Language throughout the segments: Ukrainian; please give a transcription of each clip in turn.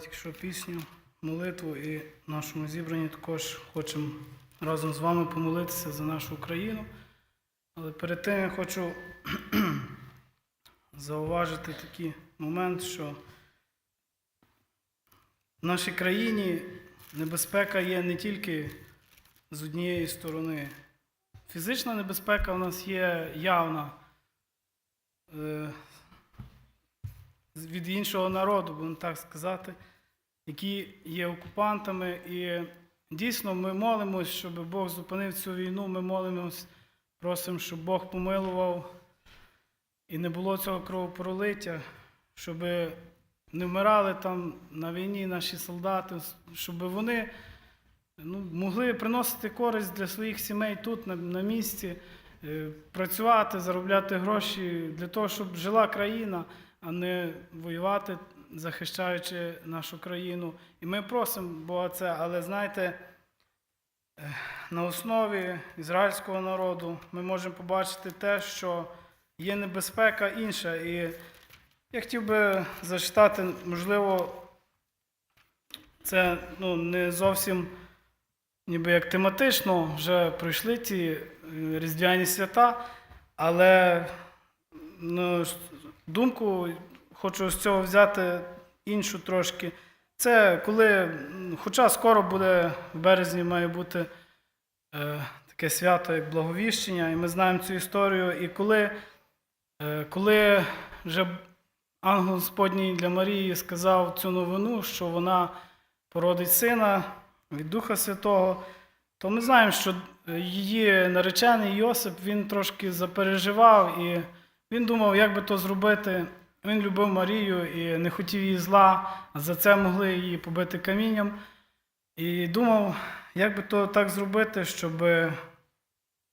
тільки пісню, молитву і в нашому зібранні також хочемо разом з вами помолитися за нашу Україну. Але перед тим я хочу зауважити такий момент, що в нашій країні небезпека є не тільки з однієї сторони. Фізична небезпека у нас є явна е, від іншого народу, будемо так сказати, які є окупантами. І дійсно ми молимось, щоб Бог зупинив цю війну. Ми молимось, просимо, щоб Бог помилував і не було цього кровопролиття, щоб не вмирали там на війні наші солдати, щоб вони ну, могли приносити користь для своїх сімей тут, на, на місці, е, працювати, заробляти гроші для того, щоб жила країна, а не воювати, захищаючи нашу країну. І ми просимо Бога це, але знаєте, е, на основі ізраїльського народу ми можемо побачити те, що є небезпека інша. І я хотів би зачитати, можливо, це ну, не зовсім ніби як тематично вже пройшли ті е, різдвяні свята, але ну, думку хочу з цього взяти іншу трошки. Це коли, хоча скоро буде в березні має бути е, таке свято, як Благовіщення, і ми знаємо цю історію. І коли, е, коли вже ангел Господній для Марії сказав цю новину, що вона породить сина від Духа Святого, то ми знаємо, що її наречений Йосип він трошки запереживав і він думав, як би то зробити. Він любив Марію і не хотів її зла, за це могли її побити камінням. І думав, як би то так зробити, щоб,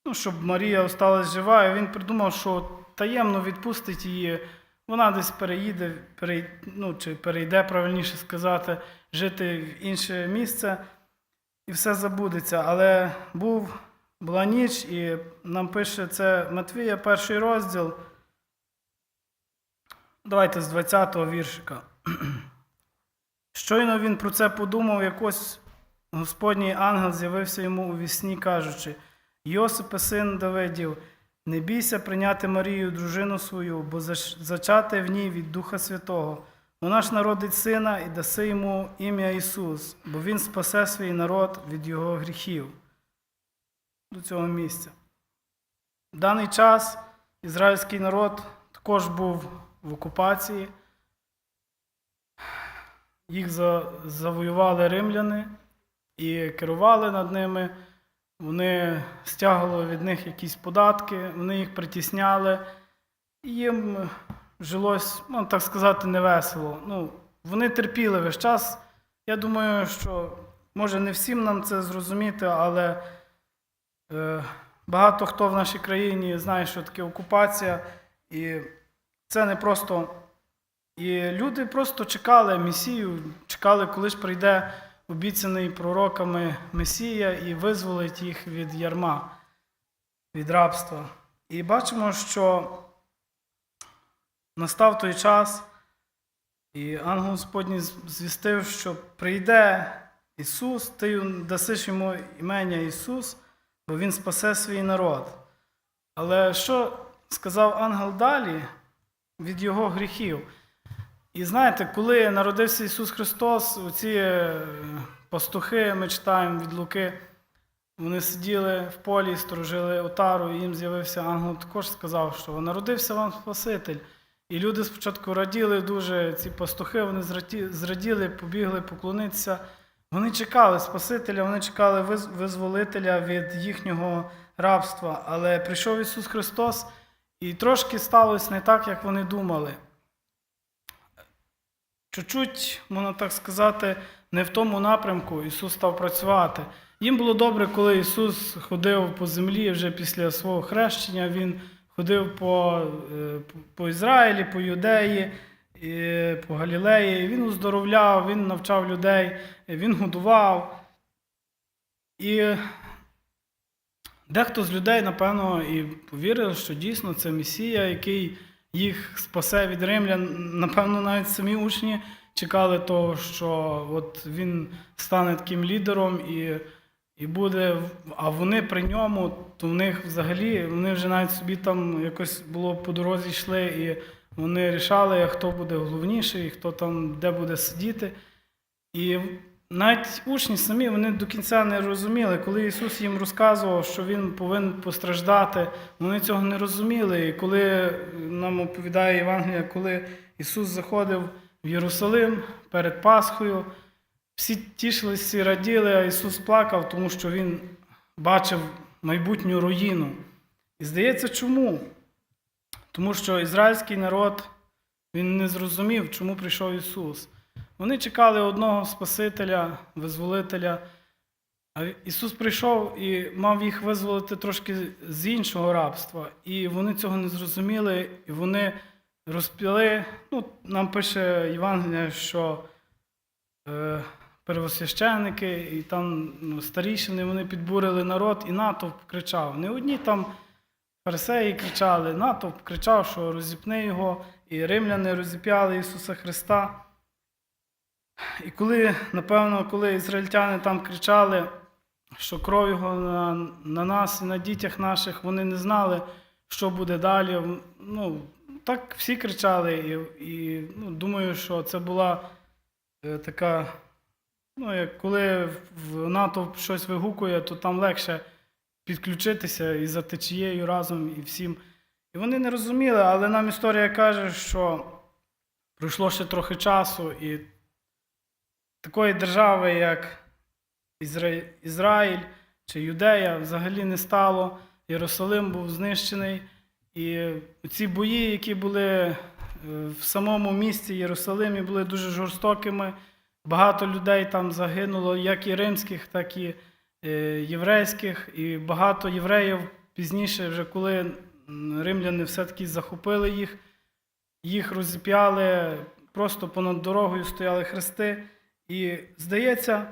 ну, щоб Марія осталась жива. І він придумав, що таємно відпустить її. Вона десь переїде, перей, ну, чи перейде, правильніше сказати, жити в інше місце і все забудеться. Але був, була ніч, і нам пише це Матвія, перший розділ. Давайте з 20-го віршика. Щойно він про це подумав, якось Господній ангел з'явився йому у вісні, кажучи: Йосипе, син Давидів, не бійся прийняти Марію, дружину свою, бо зачати в ній від Духа Святого. Вона ж народить сина і даси йому ім'я Ісус, бо Він спасе свій народ від його гріхів. До цього місця. В даний час ізраїльський народ також був в окупації. Їх за- завоювали римляни і керували над ними. Вони стягували від них якісь податки, вони їх притісняли, і їм жилось, ну так сказати, невесело. Ну, вони терпіли весь час. Я думаю, що може не всім нам це зрозуміти, але е, багато хто в нашій країні знає, що таке окупація, і це не просто. І люди просто чекали Месію, чекали, коли ж прийде обіцяний пророками Месія і визволить їх від ярма, від рабства. І бачимо, що настав той час, і ангел Господній звістив, що прийде Ісус, ти дасиш йому імення Ісус, бо Він спасе свій народ. Але що сказав ангел далі від його гріхів? І знаєте, коли народився Ісус Христос, оці е, пастухи, ми читаємо від Луки, вони сиділи в полі, сторожили отару, і їм з'явився ангел, також сказав, що народився вам Спаситель. І люди спочатку раділи дуже, ці пастухи, вони зраділи, побігли поклонитися. Вони чекали Спасителя, вони чекали визволителя від їхнього рабства. Але прийшов Ісус Христос, і трошки сталося не так, як вони думали чуть-чуть, можна так сказати, не в тому напрямку Ісус став працювати. Їм було добре, коли Ісус ходив по землі вже після свого хрещення, Він ходив по, е, по Ізраїлі, по Юдеї, по Галілеї. Він оздоровляв, Він навчав людей, Він годував. І дехто з людей, напевно, і повірив, що дійсно це Месія, який їх спасе від римлян. Напевно, навіть самі учні чекали того, що от він стане таким лідером і, і буде. А вони при ньому, то в них взагалі вони вже навіть собі там якось було по дорозі йшли, і вони рішали, хто буде головніший, хто там де буде сидіти. І навіть учні самі вони до кінця не розуміли, коли Ісус їм розказував, що Він повинен постраждати, вони цього не розуміли. І коли нам оповідає Євангелія, коли Ісус заходив в Єрусалим перед Пасхою, всі тішилися і раділи, а Ісус плакав, тому що Він бачив майбутню руїну. І здається, чому? Тому що ізраїльський народ він не зрозумів, чому прийшов Ісус. Вони чекали одного Спасителя, визволителя. А Ісус прийшов і мав їх визволити трошки з іншого рабства. І вони цього не зрозуміли, і вони розпіли. Ну, нам пише Євангелія, що е, первосвященники і там ну, старішини вони підбурили народ, і натовп кричав. Не одні там фарисеї кричали, натовп кричав, що розіпни його, і римляни розіп'яли Ісуса Христа. І коли, напевно, коли ізраїльтяни там кричали, що кров його на, на нас і на дітях наших, вони не знали, що буде далі. Ну, так всі кричали, і, і ну, думаю, що це була е, така, ну, як коли в натовп щось вигукує, то там легше підключитися і за течією разом, і всім. І вони не розуміли, але нам історія каже, що пройшло ще трохи часу, і такої держави, як Ізра... Ізраїль чи Юдея, взагалі не стало. Єрусалим був знищений. І ці бої, які були е, в самому місті Єрусалимі, були дуже жорстокими. Багато людей там загинуло, як і римських, так і е, єврейських. І багато євреїв пізніше, вже коли римляни все-таки захопили їх, їх розіп'яли, просто понад дорогою стояли хрести. І здається,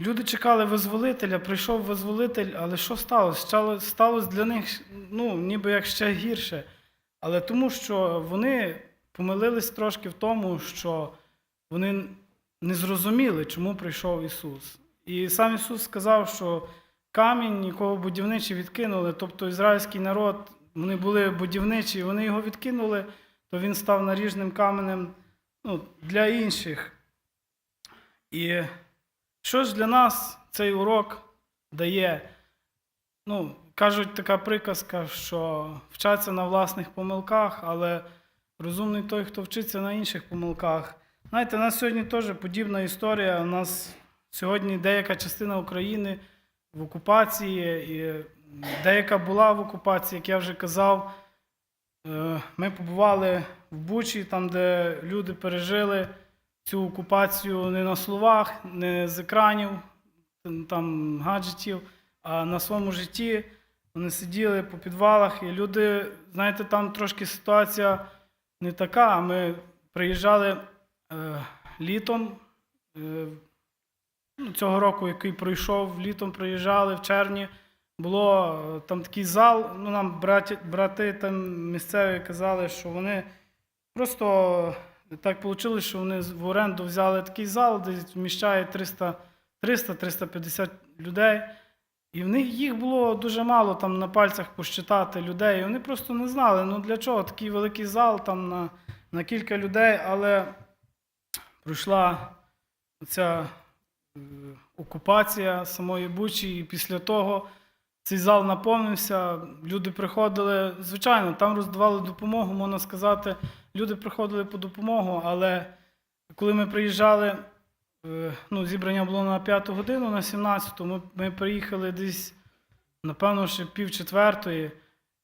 люди чекали визволителя, прийшов визволитель, але що сталося? Сталося для них ну, ніби як ще гірше. Але тому, що вони помилились трошки в тому, що вони не зрозуміли, чому прийшов Ісус. І сам Ісус сказав, що камінь нікого будівничі відкинули, тобто ізраїльський народ, вони були будівничі, вони його відкинули, то він став наріжним каменем ну, для інших. І що ж для нас цей урок дає? Ну, кажуть, така приказка, що вчаться на власних помилках, але розумний той, хто вчиться на інших помилках. Знаєте, у нас сьогодні теж подібна історія. У нас сьогодні деяка частина України в окупації, і деяка була в окупації, як я вже казав. Е, Ми побували в Бучі, там, де люди пережили цю окупацію не на словах, не з екранів, там гаджетів, а на своєму житті. Вони сиділи по підвалах, і люди, знаєте, там трошки ситуація не така. Ми приїжджали е, літом. Е, ну, цього року, який пройшов, літом приїжджали в червні. Було е, там такий зал. Ну, нам браті, брати там місцеві казали, що вони просто так вийшло, що вони в оренду взяли такий зал, де вміщає 300 300-350 людей. І в них їх було дуже мало там на пальцях посчитати людей. І вони просто не знали, ну для чого такий великий зал там на, на кілька людей, але пройшла ця е, окупація самої Бучі, і після того цей зал наповнився, люди приходили. Звичайно, там роздавали допомогу, можна сказати, люди приходили по допомогу, але коли ми приїжджали, е, ну, зібрання було на 5 годину, на 17 ми, ми приїхали десь, напевно, ще пів четвертої.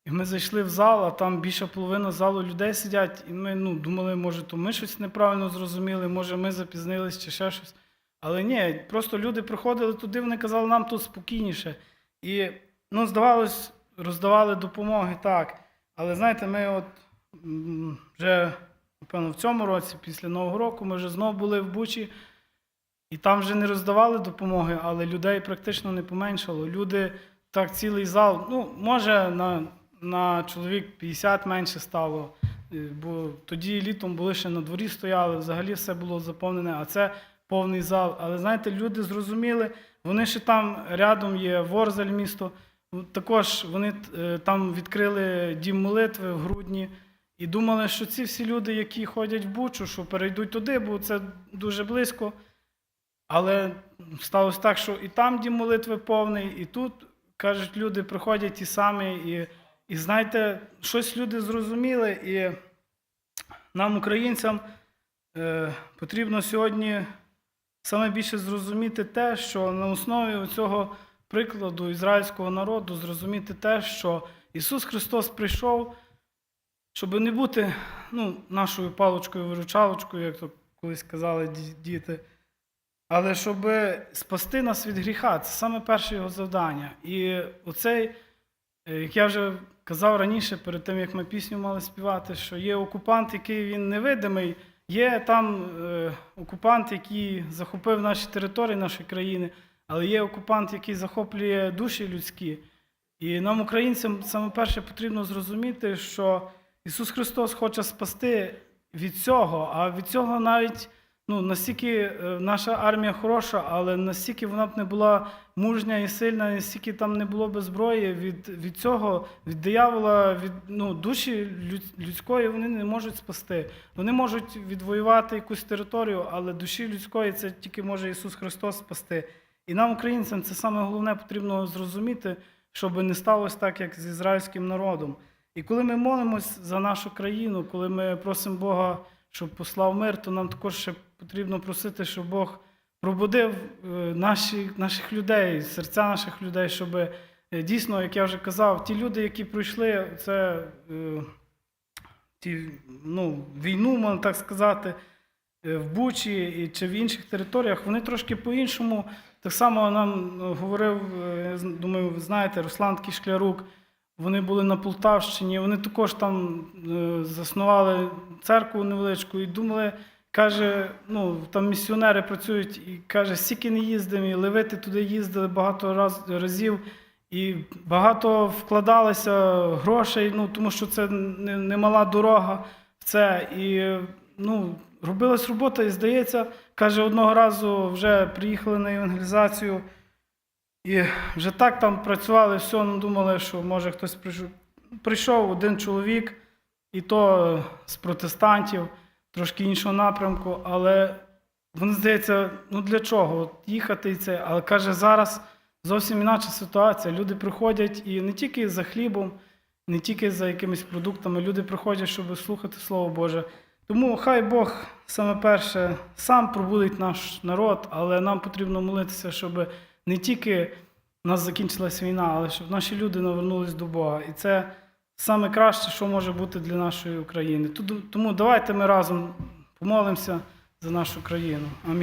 І ми зайшли в зал, а там більша половина залу людей сидять, і ми ну, думали, може, то ми щось неправильно зрозуміли, може, ми запізнились чи ще щось. Але ні, просто люди приходили туди, вони казали, нам тут спокійніше. І, ну, здавалось, роздавали допомоги так. Але знаєте, ми от вже, напевно, в цьому році, після Нового року, ми вже знову були в Бучі, і там вже не роздавали допомоги, але людей практично не поменшало. Люди так цілий зал, ну, може, на, на чоловік 50 менше стало. Е, Бо тоді літом були ще на дворі стояли, взагалі все було заповнене, а це повний зал. Але знаєте, люди зрозуміли, вони ще там рядом є Ворзель місто. Також вони е, там відкрили дім молитви в грудні і думали, що ці всі люди, які ходять в Бучу, що перейдуть туди, бо це дуже близько. Але сталося так, що і там дім молитви повний, і тут, кажуть, люди приходять ті самі. І, і знаєте, щось люди зрозуміли, і нам, українцям, е, потрібно сьогодні саме більше зрозуміти те, що на основі цього прикладу ізраїльського народу зрозуміти те, що Ісус Христос прийшов, щоб не бути ну, нашою паличкою-виручалочкою, як то колись казали діти. Але щоб спасти нас від гріха, це саме перше його завдання. І оцей, е, як я вже казав раніше, перед тим як ми пісню мали співати, що є окупант, який він невидимий, є там е, окупант, який захопив наші території, нашої країни, але є окупант, який захоплює душі людські. І нам, українцям, саме перше потрібно зрозуміти, що Ісус Христос хоче спасти від цього, а від цього навіть ну, настільки е, наша армія хороша, але настільки вона б не була мужня і сильна, настільки там не було би зброї, від, від цього, від диявола, від ну, душі людської вони не можуть спасти. Вони можуть відвоювати якусь територію, але душі людської це тільки може Ісус Христос спасти. І нам, українцям, це саме головне потрібно зрозуміти, щоб не сталося так, як з ізраїльським народом. І коли ми молимось за нашу країну, коли ми просимо Бога, щоб послав мир, то нам також ще потрібно просити, щоб Бог пробудив е, наші, наших людей, серця наших людей, щоб е, дійсно, як я вже казав, ті люди, які пройшли це, е, ті, ну, війну, можна так сказати, в Бучі чи в інших територіях, вони трошки по-іншому. Так само нам говорив, думаю, ви знаєте, Руслан Кішклярук. Вони були на Полтавщині, вони також там е, заснували церкву невеличку і думали, каже, ну там місіонери працюють, і каже, стільки не їздимо, і левити туди їздили багато раз, разів, і багато вкладалося грошей, ну тому що це не, не мала дорога в це. І ну, робилась робота, і здається, каже, одного разу вже приїхали на евангелізацію. І вже так там працювали, все, ну, думали, що може хтось прийшов. Прийшов один чоловік, і то з протестантів, трошки іншого напрямку, але вони здається, ну для чого? От їхати і це. Але каже, зараз зовсім інакша ситуація. Люди приходять і не тільки за хлібом, не тільки за якимись продуктами, люди приходять, щоб слухати Слово Боже. Тому хай Бог саме перше сам пробудить наш народ, але нам потрібно молитися, щоб не тільки у нас закінчилась війна, але щоб наші люди навернулись до Бога. І це саме краще, що може бути для нашої України. Тому давайте ми разом помолимося за нашу країну. Амінь.